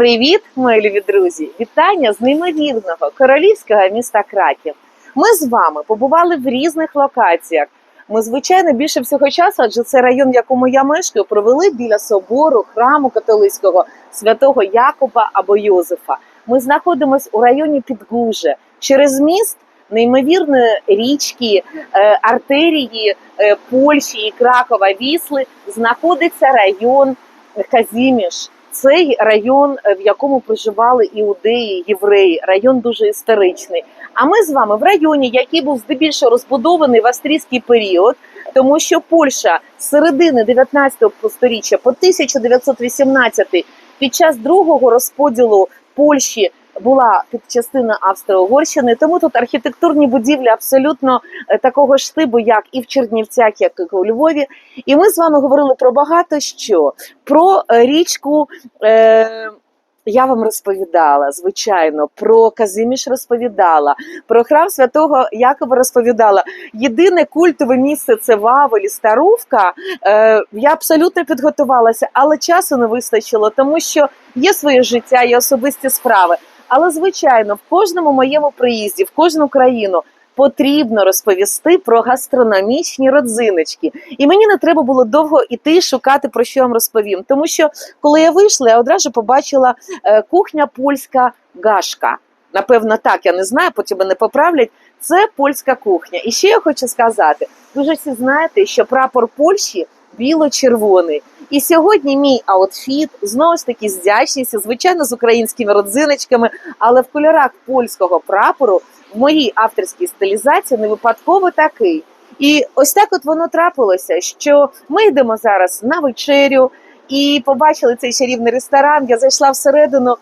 Привіт, мої любі друзі! Вітання з неймовірного королівського міста Краків. Ми з вами побували в різних локаціях. Ми, звичайно, більше всього часу, адже це район, в якому я мешкаю, провели біля собору храму католицького святого Якоба або Йозефа. Ми знаходимося у районі Підгуже. Через міст неймовірної річки, е, артерії е, Польщі і Кракова Вісли знаходиться район Казіміш. Цей район, е, в якому проживали іудеї, євреї, район дуже історичний. А ми з вами в районі, який був здебільшого розбудований в австрійський період, тому що Польща з середини 19 сторіччя по 1918 під час другого розподілу Польщі була під частина Австро-Угорщини, тому тут архітектурні будівлі абсолютно е, такого ж типу, як і в Чернівцях, як і у Львові. І ми з вами говорили про багато що. Про е, річку. Е- я вам розповідала, звичайно, про Казиміш розповідала, про храм святого Якова розповідала. Єдине культове місце це Вавелі, Старувка. Е, я абсолютно підготувалася, але часу не вистачило, тому що є своє життя, є особисті справи. Але, звичайно, в кожному моєму приїзді, в кожну країну потрібно розповісти про гастрономічні родзиночки. І мені не треба було довго іти шукати, про що я вам розповім. Тому що, коли я вийшла, я одразу побачила е, кухня польська гашка. Напевно, так, я не знаю, потім мене поправлять. Це польська кухня. І ще я хочу сказати: ви ж всі знаєте, що прапор Польщі біло-червоний. І сьогодні мій аутфіт знову ж таки з вдячністю, звичайно, з українськими родзиночками, але в кольорах польського прапору в моїй авторській стилізації не випадково такий. І ось так от воно трапилося, що ми йдемо зараз на вечерю і побачили цей чарівний ресторан. Я зайшла всередину.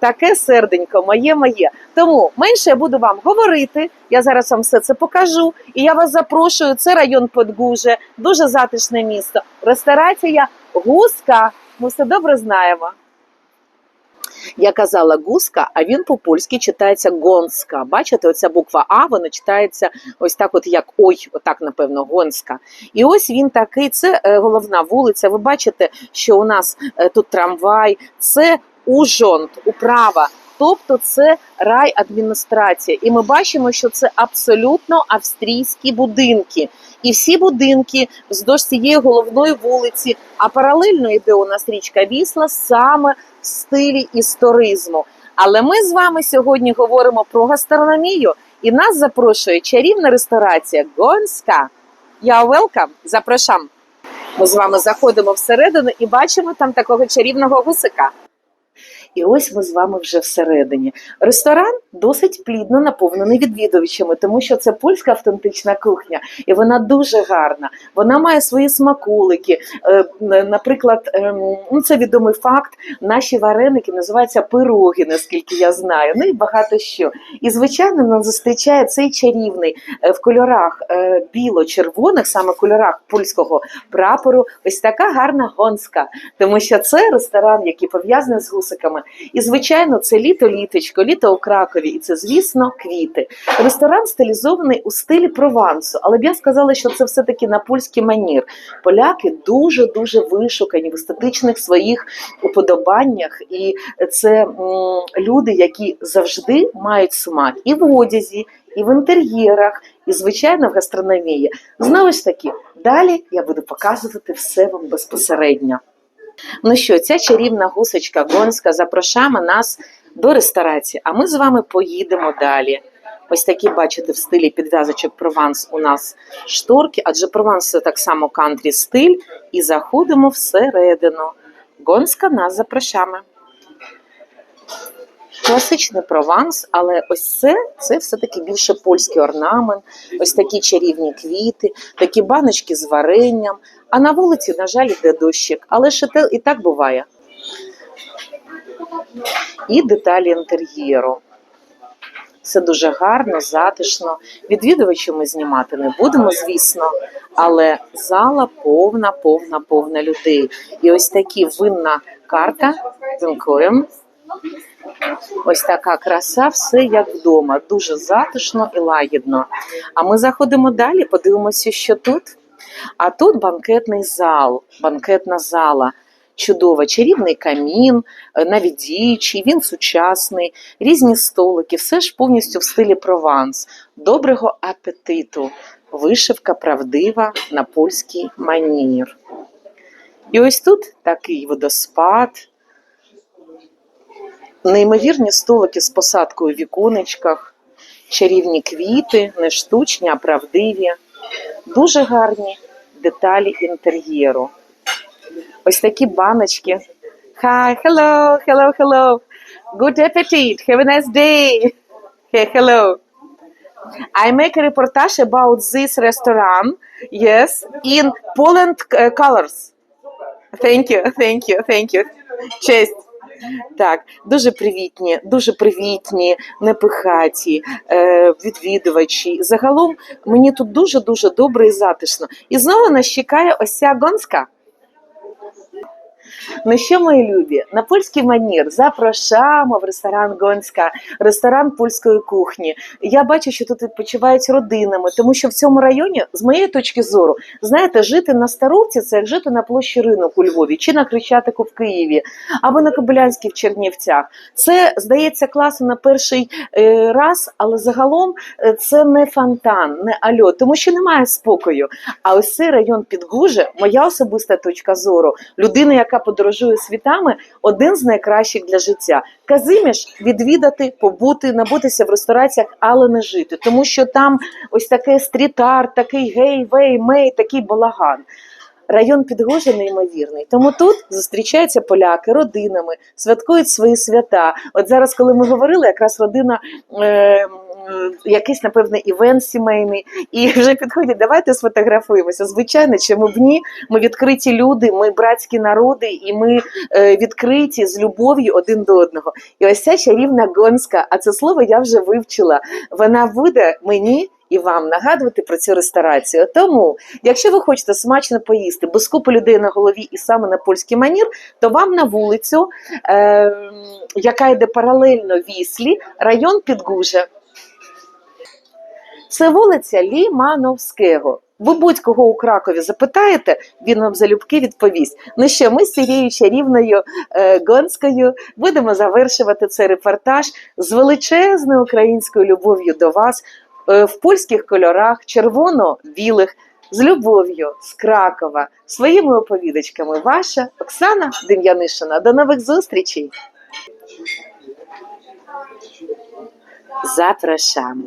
Таке серденько, моє моє. Тому менше я буду вам говорити. Я зараз вам все це покажу. І я вас запрошую. Це район Подгуже, дуже затишне місто. Ресторація Гуска. Ми все добре знаємо. Я казала гуска, а він по-польськи читається гонська. Бачите, оця буква А, вона читається ось так, от як ой, отак, напевно, гонська. І ось він такий, це е, головна вулиця. Ви бачите, що у нас е, тут трамвай, це Ужонт, управа. Тобто це райадміністрація. І ми бачимо, що це абсолютно австрійські будинки. І всі будинки вздовж цієї головної вулиці, а паралельно йде у нас річка Вісла саме в стилі історизму. Але ми з вами сьогодні говоримо про гастрономію, і нас запрошує чарівна ресторація Гонська. Я welcome, запрошам. Ми з вами заходимо всередину і бачимо там такого чарівного гусика. І ось ми з вами вже всередині. Ресторан досить плідно наповнений відвідувачами, тому що це польська автентична кухня, і вона дуже гарна. Вона має свої смакулики. Е, Наприклад, ем, ну це відомий факт. Наші вареники називаються пироги, наскільки я знаю. Ну і багато що. І звичайно, нас зустрічає цей чарівний е, в кольорах е, біло-червоних, саме кольорах польського прапору. Ось така гарна гонська, тому що це ресторан, який пов'язаний з гусиками. І, звичайно, це літо-літочко, літо у Кракові, і це, звісно, квіти. Ресторан стилізований у стилі Провансу, але б я сказала, що це все-таки на польський манір. Поляки дуже дуже вишукані в естетичних своїх уподобаннях, і це м, люди, які завжди мають смак і в одязі, і в інтер'єрах, і звичайно в гастрономії. Знову ж таки, далі я буду показувати все вам безпосередньо. Ну що, ця чарівна гусочка гонська запрошає нас до ресторації, а ми з вами поїдемо далі. Ось такі, бачите, в стилі підв'язочок Прованс у нас шторки, адже Прованс це так само кантрі стиль, і заходимо всередину. Гонська нас запрошає. Класичний прованс, але ось це, це все-таки більше польський орнамент, ось такі чарівні квіти, такі баночки з варенням. А на вулиці, на жаль, йде дощик, але ще і так буває. І деталі інтер'єру. Все дуже гарно, затишно. Відвідувачів ми знімати не будемо, звісно, але зала повна, повна, повна людей. І ось такі винна карта. Дякуємо. Ось така краса, все як вдома, дуже затишно і лагідно. А ми заходимо далі, подивимося, що тут. А тут банкетний зал, банкетна зала. чудова, чарівний камін, е, навіть діючий, він сучасний, різні столики, все ж повністю в стилі Прованс. Доброго апетиту! Вишивка правдива на польський манір. І ось тут такий водоспад, неймовірні столики з посадкою в віконечках, чарівні квіти, не штучні, а правдиві, дуже гарні деталі інтер'єру. Ось такі баночки. Hi, hello, hello, hello. Good appetit. Have a nice day. Hey, hello. I make a reportage about this restaurant. Yes, in Poland uh, colors. Thank you, thank you, thank you. Честь. Так, дуже привітні, дуже привітні, непихаті, е, відвідувачі. Загалом мені тут дуже дуже добре і затишно. І знову нас чекає ося гонська. Ну що, мої любі, на польський манір запрошаємо в ресторан Гонська, ресторан польської кухні. Я бачу, що тут відпочивають родинами, тому що в цьому районі, з моєї точки зору, знаєте, жити на Старовці це як жити на площі ринок у Львові, чи на Хрещатику в Києві, або на Кобилянській в Чернівцях. Це здається класно на перший е, раз, але загалом е, це не фонтан, не альо, тому що немає спокою. А ось цей район Підгуже, моя особиста точка зору, людина, яка подорожує світами, один з найкращих для життя. Казиміш відвідати, побути, набутися в рестораціях, але не жити, тому що там ось таке стріт-арт, такий гей, вей, мей, такий балаган. Район Підгожа неймовірний. Тому тут зустрічаються поляки родинами, святкують свої свята. От зараз, коли ми говорили, якраз родина. Е- Якийсь, напевне, івент сімейний, і вже підходять, давайте сфотографуємося. Звичайно, чому б ні? Ми відкриті люди, ми братські народи, і ми е, відкриті з любов'ю один до одного. І ось ця чарівна гонська, а це слово я вже вивчила. Вона буде мені і вам нагадувати про цю ресторацію. Тому, якщо ви хочете смачно поїсти без купи людей на голові і саме на польський манір, то вам на вулицю, е, яка йде паралельно Віслі, район Підгужа. Це вулиця Лімановського. Ви будь-кого у Кракові запитаєте, він вам залюбки відповість. Ну що, ми з цією чарівною е, гонською будемо завершувати цей репортаж з величезною українською любов'ю до вас в польських кольорах, червоно-білих, з любов'ю з Кракова, своїми оповідачками. Ваша Оксана Дем'янишина. До нових зустрічей. Запрошаємо.